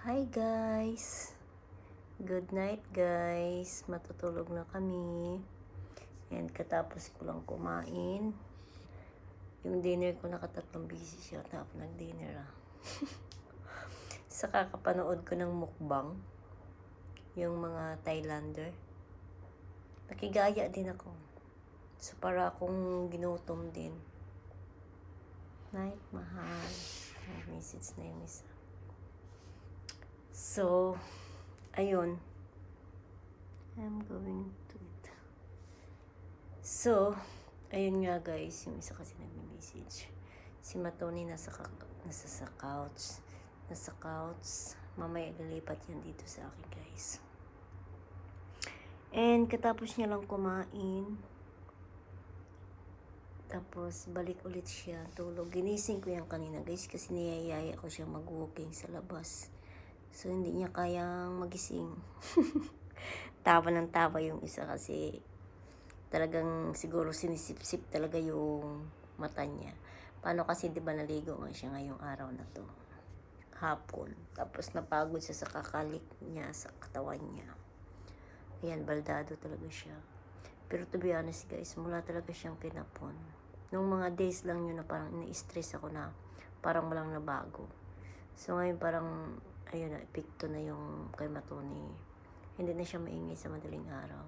Hi guys! Good night guys! Matutulog na kami. And katapos ko lang kumain. Yung dinner ko nakatatlong busy siya. Tapos nag-dinner ah. Sa kakapanood ko ng mukbang. Yung mga Thailander. Nakigaya din ako. So para akong ginutom din. Night, mahal. Message na yung isa. So, ayun. I'm going to it. So, ayun nga guys, yung isa kasi nag-message. Si Matoni nasa, nasa sa couch. Nasa couch. Mamaya lilipat yan dito sa akin guys. And katapos niya lang kumain, tapos, balik ulit siya, tulog. Ginising ko yan kanina, guys, kasi niyayaya ko siya mag-walking sa labas. So, hindi niya kayang magising. tawa ng tawa yung isa kasi talagang siguro sinisip-sip talaga yung mata niya. Paano kasi, di ba, naligo nga siya ngayong araw na to. Hapon. Tapos, napagod siya sa kakalik niya, sa katawan niya. Ayan, baldado talaga siya. Pero to be honest guys, mula talaga siyang kinapon. Nung mga days lang yun na parang na-stress ako na parang walang nabago. So ngayon parang, ayun na, epekto na yung kay Matoni. Hindi na siya maingay sa madaling araw.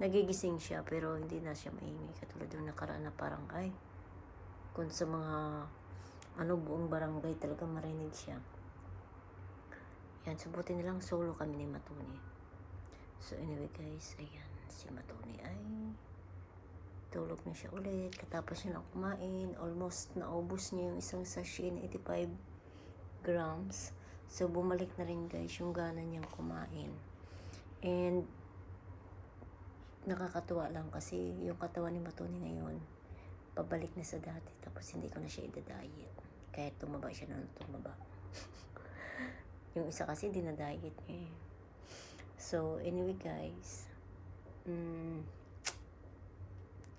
Nagigising siya pero hindi na siya maingay. Katulad yung nakaraan na parang, ay, kung sa mga ano buong barangay talaga marinig siya. Yan, subuti nilang solo kami ni Matoni. So anyway guys, ayan, si Matoni ay tulog na siya ulit. Katapos niya lang kumain, almost naubos niya yung isang sachet na 85 grams. So bumalik na rin guys yung gana niyang kumain. And nakakatuwa lang kasi yung katawan ni Matoni ngayon, pabalik na sa dati. Tapos hindi ko na siya idadiet. Kahit tumaba siya na tumaba. yung isa kasi dinadiet niya eh. So, anyway guys, mm,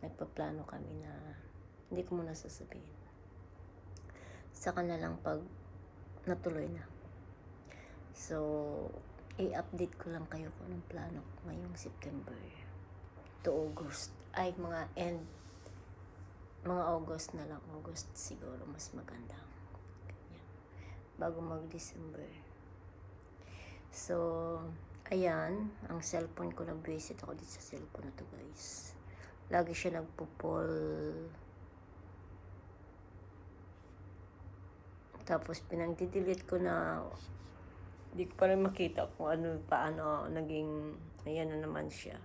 nagpaplano kami na hindi ko muna sasabihin. Saka na lang pag natuloy na. So, i-update ko lang kayo kung anong plano ko ngayong September to August. Ay, mga end, mga August na lang. August siguro mas maganda. Ganyan. Bago mag-December. So, ayan, ang cellphone ko, nag-visit ako dito sa cellphone na to guys. Lagi siya nagpo-pull. Tapos pinang-delete ko na hindi ko pa rin makita kung ano, paano naging, ayan na naman siya.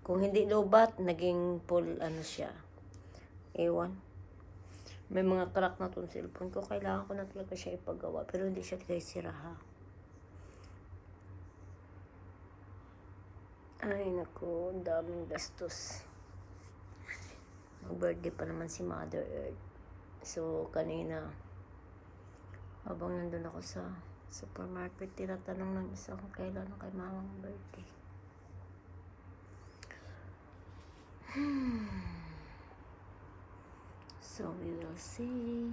Kung hindi lobat, naging full ano siya. Ewan. May mga crack na tong cellphone ko. Kailangan ko na talaga siya ipagawa. Pero hindi siya guys sira ha. Ay, naku, ang daming gastos. Mag-birthday pa naman si Mother Earth. So, kanina, habang nandun ako sa supermarket, tinatanong ng isa kung kailan ang kay mamang birthday. So, we will see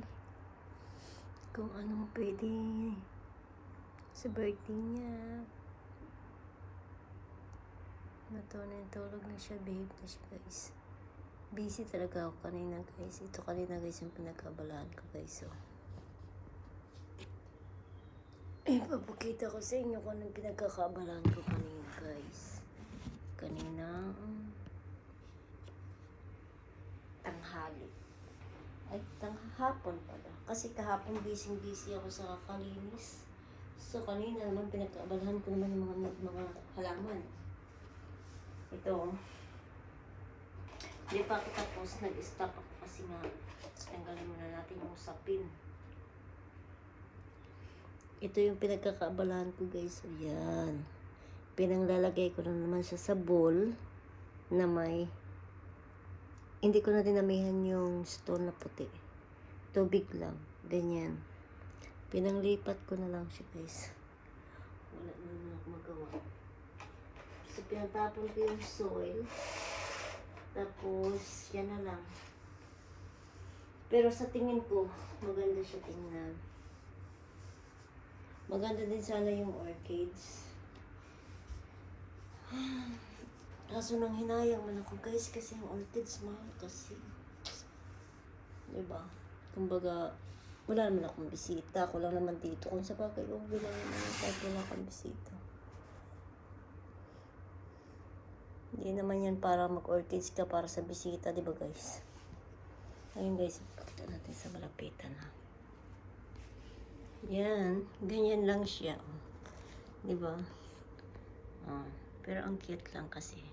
kung anong pwede sa birthday niya. Natunay tulog na siya, babe na siya guys. Busy talaga ako kanina guys. Ito kanina guys yung pinagkabalaan ko guys. So. Ipapakita ko sa inyo kung anong pinagkakabalaan ko kanina guys. Kanina, tanghali. Ay, tanghapon pala. Kasi kahapon busy-busy ako sa kakalinis. So, kanina naman pinagkaabalahan ko naman yung mga, mga halaman. Ito. Hindi pa ako tapos. Nag-stop ako kasi nga tanggalin muna natin yung sapin. Ito yung pinagkakaabalahan ko guys. Ayan. Pinanglalagay ko na naman siya sa bowl na may hindi ko na dinamihan yung stone na puti. Tubig lang. Ganyan. Pinanglipat ko na lang siya guys. Wala na naman ako magawa. So, pinatapon ko yung soil. Tapos, yan na lang. Pero sa tingin ko, maganda siya tingnan. Maganda din sana yung orchids. Kaso nang hinayang man ako guys kasi yung orchids mahal kasi. Diba? Kumbaga, wala naman akong bisita. Ako lang naman dito. Kung sa bagay, okay lang naman kahit wala akong bisita. Hindi naman yan para mag-orchids ka para sa bisita, di ba guys? Ayun guys, pakita natin sa malapitan ha. Yan, ganyan lang siya. Di ba? Oh, pero ang cute lang kasi.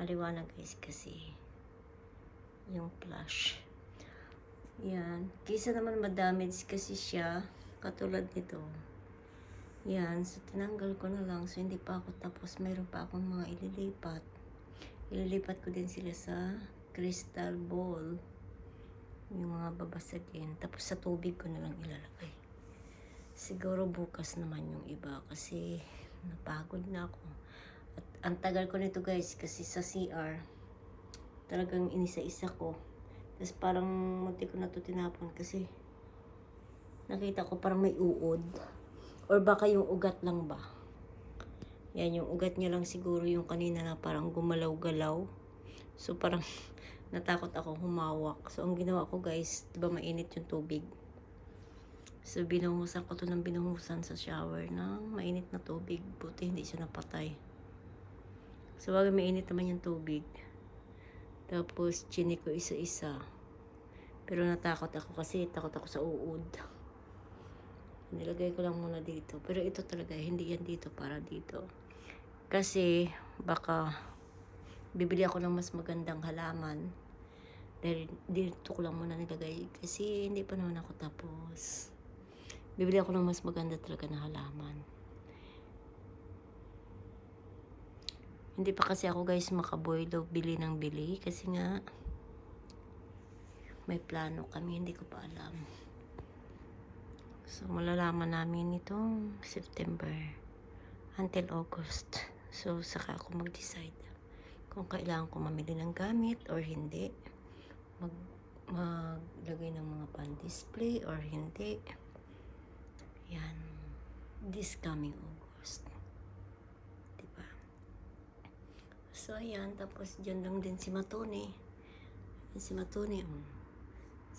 Maliwanag guys kasi yung plush. Yan. Kaysa naman madamage kasi siya, katulad nito. Yan. So, tinanggal ko na lang. So, hindi pa ako tapos. Mayroon pa akong mga ililipat. Ililipat ko din sila sa crystal ball. Yung mga babasagin. Tapos sa tubig ko na lang ilalagay. Siguro bukas naman yung iba kasi napagod na ako. At ang tagal ko nito guys kasi sa CR talagang inisa-isa ko. Tapos parang munti ko na to tinapon kasi nakita ko parang may uod. Or baka yung ugat lang ba? Yan, yung ugat niya lang siguro yung kanina na parang gumalaw-galaw. So parang natakot ako humawak. So ang ginawa ko guys, di ba mainit yung tubig? So binuhusan ko to ng binuhusan sa shower ng mainit na tubig. Buti hindi siya napatay. So wag mainit naman yung tubig. Tapos chinik ko isa-isa. Pero natakot ako kasi takot ako sa uod. Nilagay ko lang muna dito. Pero ito talaga, hindi yan dito para dito. Kasi baka bibili ako ng mas magandang halaman. Dahil dito ko lang muna nilagay. Kasi hindi pa naman ako tapos. Bibili ako ng mas maganda talaga na halaman. Hindi pa kasi ako guys makaboilo bili ng bili. Kasi nga may plano kami, hindi ko pa alam. So, malalaman namin itong September until August. So, saka ako mag-decide kung kailangan ko mamili ng gamit or hindi. Mag maglagay ng mga pan-display or hindi. Yan. This coming August. Diba? So, ayan. Tapos, dyan lang din si Matone. Si Matone, um,